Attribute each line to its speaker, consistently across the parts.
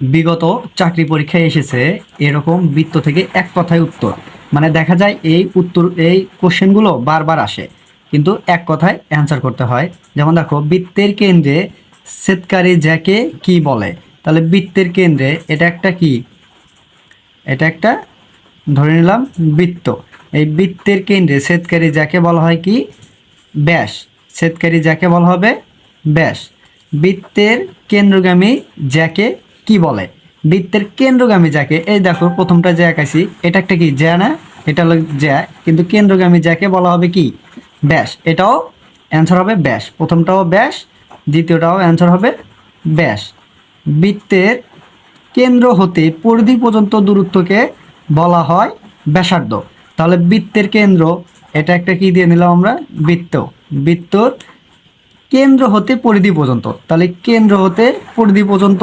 Speaker 1: বিগত চাকরি পরীক্ষায় এসেছে এরকম বৃত্ত থেকে এক কথায় উত্তর। মানে দেখা যায় এই উত্তর, এই কোশ্চেনগুলো বারবার আসে। কিন্তু এক কথায় অ্যান্সার করতে হয়। যেমন দেখো, বৃত্তের কেন্দ্রে সেতকারী জ্যাকে কি বলে? তাহলে বৃত্তের কেন্দ্রে এটা একটা কি? এটা একটা, ধরে নিলাম, বৃত্ত। এই বৃত্তের কেন্দ্রে সেতকারী যাকে বলা হয় কি? ব্যাস। সেতকারী যাকে বলা হবে? ব্যাস। বৃত্তের কেন্দ্রগামী যাকে কি বলে? বৃত্তের কেন্দ্রগামী যাকে, এই দেখো, প্রথমটা যে আঁকাইছি, এটা একটা কি, জ্যা না? এটা হলো জ্যা, কিন্তু কেন্দ্রগামী যাকে বলা হবে কি? ব্যাস, এটাও অ্যান্সার হবে ব্যাস। প্রথমটাও ব্যাস, দ্বিতীয়টাও অ্যান্সার হবে ব্যাস। বৃত্তের কেন্দ্র হতে পরিধি পর্যন্ত দূরত্বকে বলা হয় ব্যাসার্ধ। তাহলে বৃত্তের কেন্দ্র, এটা একটা কি দিয়ে নিলাম আমরা? বৃত্ত। বৃত্তর কেন্দ্র হতে পরিধি পর্যন্ত। তাহলে কেন্দ্র হতে পরিধি পর্যন্ত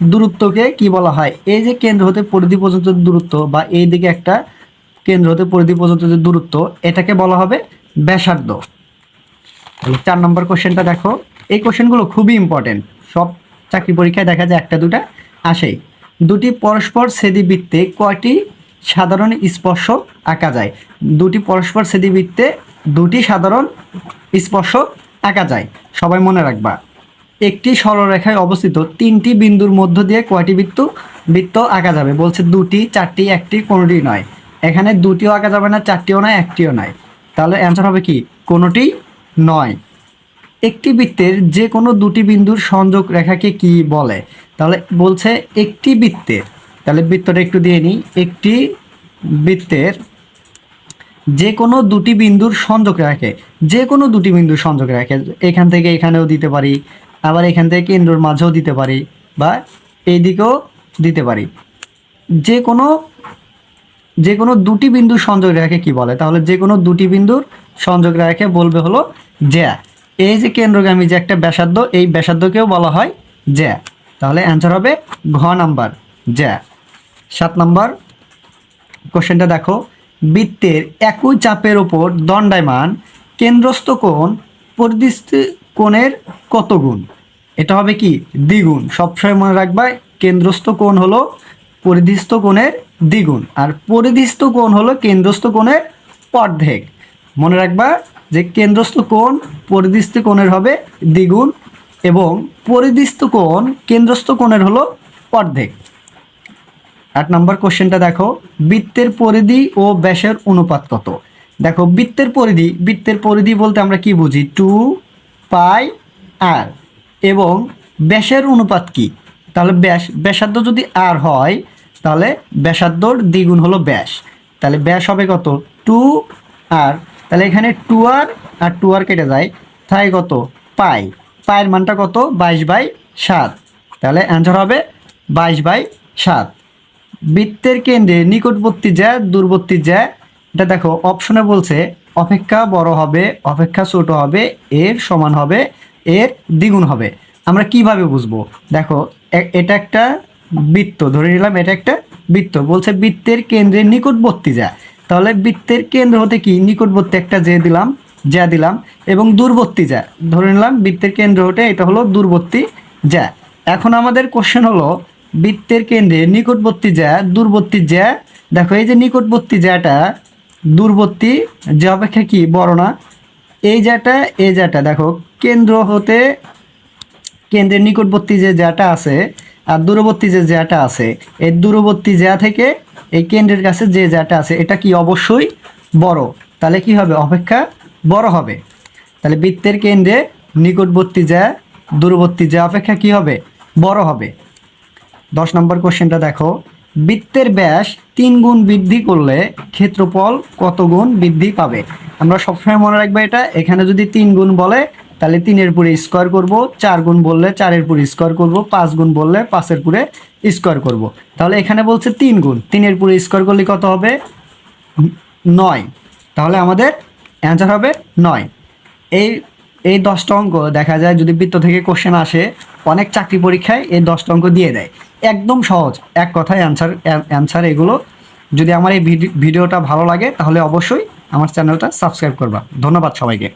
Speaker 1: দূরত্বকে কি বলা হয়? এই যে কেন্দ্র হতে পরিধি পর্যন্ত দূরত্ব বা এই দিকে একটা কেন্দ্র হতে পরিধি পর্যন্ত যে দূরত্ব, এটাকে বলা হবে ব্যাসার্ধ। চার নম্বর কোশ্চেনটা দেখো। এই কোশ্চেনগুলো খুবই ইম্পর্টেন্ট সব চাকরি পরীক্ষায় দেখা যায় একটা, দুটা আসেই দুটি পরস্পর ছেদি বৃত্তে কয়টি সাধারণ স্পর্শ আঁকা যায়? দুটি পরস্পর ছেদি বৃত্তে দুটি সাধারণ স্পর্শ আঁকা যায়। সবাই মনে রাখবা। একটি সরলরেখায় অবস্থিত তিনটি বিন্দুর মধ্য দিয়ে কয়টি বৃত্ত বৃত্ত আঁকা যাবে? বলছে দুটি, চারটি, একটি, কোনোটি নয়। এখানে দুটিও আঁকা যাবে না, চারটিও নয়, একটিও নয়। তাহলে অ্যান্সার হবে কি? কোনোটি নয়। একটি বৃত্তের যে কোনো দুটি বিন্দুর সংযোগ রেখাকে কি বলে? তাহলে বলছে একটি বৃত্তের। তাহলে বৃত্তটা একটু দিয়ে নিই। একটি বৃত্তের যে কোনো দুটি বিন্দুর সংযোগ রেখে যে কোনো দুটি বিন্দুর সংযোগ রেখে এখান থেকে এখানেও দিতে পারি। আবার এখান থেকে কেন্দ্রর মাঝেও দিতে পারি বা এই দিকেও দিতে পারি। যে কোনো যে কোনো দুটি বিন্দুর সংযোগ রেখাকে কি বলে? তাহলে যে কোনো দুটি বিন্দুর সংযোগ রেখাকে বলবে হলো জ্যা। এই যে কেন্দ্রগামী যে একটা ব্যাসার্ধ, এই ব্যাসার্ধকেও বলা হয় জ্যা। তাহলে অ্যান্সার হবে ঘ নাম্বার, জ্যা। সাত নাম্বার কোশ্চেনটা দেখো। বৃত্তের একই চাপের ওপর দণ্ডায়মান কেন্দ্রস্থ কোণ কোণের কত গুণ? এটা হবে কি? দ্বিগুণ। সবসময় মনে রাখবা, কেন্দ্রস্থ কোণ হলো পরিধিস্থ কোণের দ্বিগুণ। আর পরিধিস্থ কোণ হলো কেন্দ্রস্থ কোণের অর্ধেক। মনে রাখবা যে কেন্দ্রস্থ কোণ পরিধিস্থ কোণের হবে দ্বিগুণ এবং পরিধিস্থ কোণ কেন্দ্রস্থ কোণের হলো অর্ধেক। আট নম্বর কোশ্চেনটা দেখো, বৃত্তের পরিধি ও ব্যাসের অনুপাত কত? দেখো, বৃত্তের পরিধি বৃত্তের পরিধি বলতে আমরা কি বুঝি? টু পাই আর এবং ব্যাসের অনুপাত কি? তাহলে ব্যাস, ব্যাসার্ধ যদি আর হয়, তাহলে ব্যাসার্ধর দ্বিগুণ হলো ব্যাস। তাহলে ব্যাস হবে কত? Two r. তাহলে এখানে টু আর আর টু আর কেটে যায়। তাই কত? পাই। পায়ের মানটা কত? বাইশ বাই সাত। তাহলে অ্যান্সার হবে বাইশ বাই সাত। বৃত্তের কেন্দ্রে নিকটবর্তী যা দূরবর্তী যা এটা দেখো, অপশনে বলছে অপেক্ষা বড় হবে, অপেক্ষা ছোট হবে, এর সমান হবে, এর দ্বিগুণ হবে। আমরা কীভাবে বুঝব? দেখো এটা একটা বৃত্ত, ধরে নিলাম এটা একটা বৃত্ত। বলছে বৃত্তের কেন্দ্রের নিকটবর্তী যা। তাহলে বৃত্তের কেন্দ্র হতে কি? নিকটবর্তী একটা যে দিলাম, যা দিলাম, এবং দূরবর্তী যা। ধরে নিলাম বৃত্তের কেন্দ্র হতে এটা হলো দূরবর্তী যা। এখন আমাদের কোশ্চেন হলো, বৃত্তের কেন্দ্রে নিকটবর্তী যা, দূরবর্তী যা। দেখো, এই যে নিকটবর্তী যাটা দূরবর্তী যে অপেক্ষা কি? বড় না। এই যাটা এই যাটা দেখো, কেন্দ্র হতে কেন্দ্রের নিকটবর্তী যে জ্যাটা আছে আর দূরবর্তী যে জ্যাটা আছে, এই দূরবর্তী জ্যা থেকে এই কেন্দ্রের কাছে যে জ্যাটা আছে, এটা কি অবশ্যই বড়? তাহলে কি হবে? অপেক্ষা বড় হবে। তাহলে বৃত্তের কেন্দ্রে নিকটবর্তী যা দূরবর্তী যা অপেক্ষা কি হবে? বড় হবে। দশ নম্বর কোশ্চেনটা দেখো। বৃত্তের ব্যাস তিন গুণ বৃদ্ধি করলে ক্ষেত্রফল কত গুণ বৃদ্ধি পাবে? আমরা সবসময় মনে রাখব এটা। এখানে যদি তিন গুণ বলে, তাহলে তিনের পুরে স্কোয়ার করব। চার গুণ বললে চারের পুরে স্কোয়ার করব। পাঁচ গুণ বললে পাঁচের পুরে স্কোয়ার করব। তাহলে এখানে বলছে তিন গুণ। তিনের পুরে স্কোয়ার করলে কত হবে? নয়। তাহলে আমাদের অ্যান্সার হবে নয়। এই এই দশটা অঙ্ক দেখা যায় যদি বৃত্ত থেকে কোশ্চেন আসে, অনেক চাকরি পরীক্ষায় এই দশটা অঙ্ক দিয়ে দেয়। একদম সহজ। এক কথায় অ্যান্সার অ্যান্সার এগুলো। যদি আমার এই ভিডি- ভিডিওটা ভালো লাগে, তাহলে অবশ্যই আমার চ্যানেলটা সাবস্ক্রাইব করবা। ধন্যবাদ সবাইকে।